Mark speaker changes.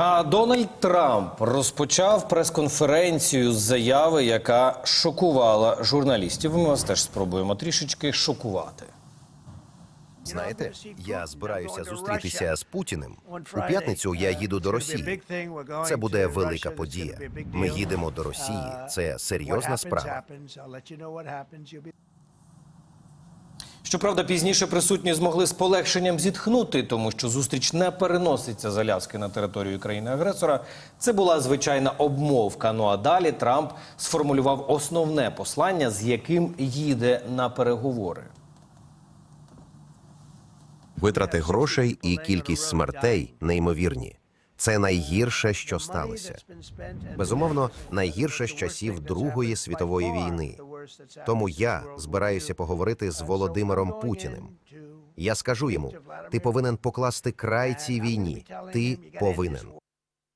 Speaker 1: А Дональд Трамп розпочав прес-конференцію з заяви, яка шокувала журналістів. Ми вас теж спробуємо трішечки шокувати.
Speaker 2: Знаєте, я збираюся зустрітися з Путіним. У п'ятницю я їду до Росії. Це буде велика подія. Ми їдемо до Росії. Це серйозна справа.
Speaker 1: Щоправда, пізніше присутні змогли з полегшенням зітхнути, тому що зустріч не переноситься з Аляски на територію країни-агресора. Це була звичайна обмовка. Ну а далі Трамп сформулював основне послання, з яким їде на переговори.
Speaker 2: Витрати грошей і кількість смертей неймовірні. Це найгірше, що сталося. Безумовно, найгірше з часів Другої світової війни. Тому я збираюся поговорити з Володимиром Путіним. Я скажу йому: ти повинен покласти край цій війні. Ти повинен.